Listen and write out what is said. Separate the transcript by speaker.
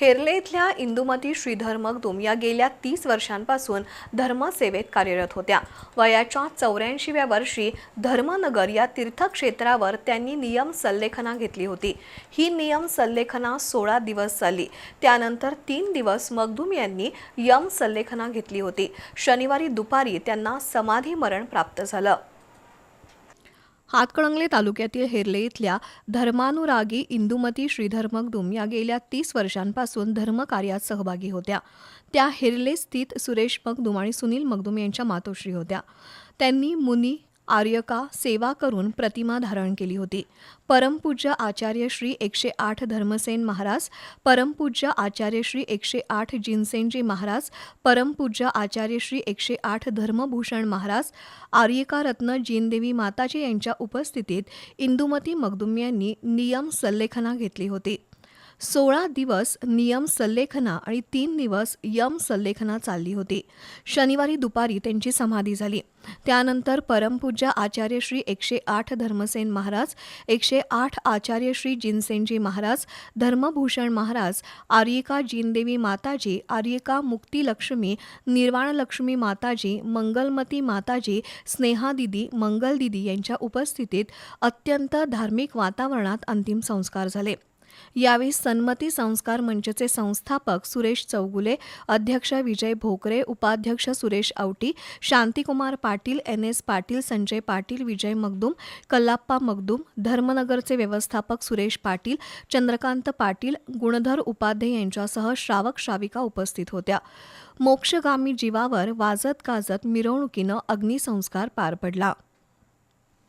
Speaker 1: हेरले इथल्या इंदुमती श्रीधर मगदुम या गेल्या तीस वर्षांपासून धर्मसेवेत कार्यरत होत्या. वयाच्या चौऱ्याऐंशीव्या वर्षी धर्मनगर या तीर्थक्षेत्रावर त्यांनी नियम संलेखना घेतली होती. ही नियम संलेखना सोळा दिवस चालली. त्यानंतर तीन दिवस मगदुम यांनी यम संलेखना घेतली होती. शनिवारी दुपारी त्यांना समाधी मरण प्राप्त झालं. हातकणंगले तालुक्यातील हेरले इथल्या धर्मानुरागी इंदुमती श्रीधर मगदुम या गेल्या तीस वर्षांपासून धर्मकार्यात सहभागी होत्या. त्या हेरले स्थित सुरेश मगदुम आणि सुनील मगदुम यांच्या मातोश्री होत्या. त्यांनी मुनी आर्यका सेवा करून प्रतिमा धारण केली होती. परमपूज्य आचार्य श्री एकशे आठ धर्मसेन महाराज परमपूज्य आचार्य श्री एकशे आठ जिनसेनजी महाराज परमपूज्य आचार्य श्री एकशे आठ धर्मभूषण महाराज आर्यका रत्न जिनदेवी माताजी यांच्या उपस्थितीत इंदुमती मगदुम यांनी नियम सल्लेखना घेतली होती. सोळा दिवस नियम सल्लेखना आणि तीन दिवस यम सल्लेखना चालली होती. शनिवारी दुपारी त्यांची समाधी झाली. त्यानंतर परमपूज्य आचार्य श्री एकशे आठ धर्मसेन महाराज एकशे आठ आचार्य श्री जिनसेनजी महाराज धर्मभूषण महाराज आर्यिका जिनदेवी माताजी आर्यिका मुक्तीलक्ष्मी निर्वाणलक्ष्मी माताजी मंगलमती माताजी स्नेहादिदी मंगलदिदी यांच्या उपस्थितीत अत्यंत धार्मिक वातावरणात अंतिम संस्कार झाले. यावेळी सन्मती संस्कार मंचचे संस्थापक सुरेश चौगुले अध्यक्ष विजय भोकरे उपाध्यक्ष सुरेश आवटी शांतिकुमार पाटील एन एस पाटील संजय पाटील विजय मगदूम कल्लाप्पा मगदूम धर्मनगरचे व्यवस्थापक सुरेश पाटील चंद्रकांत पाटील गुणधर उपाध्ये यांच्यासह श्रावक श्राविका उपस्थित होत्या. मोक्षगामी जीवावर वाजत गाजत मिरवणुकीनं अग्निसंस्कार पार पडला.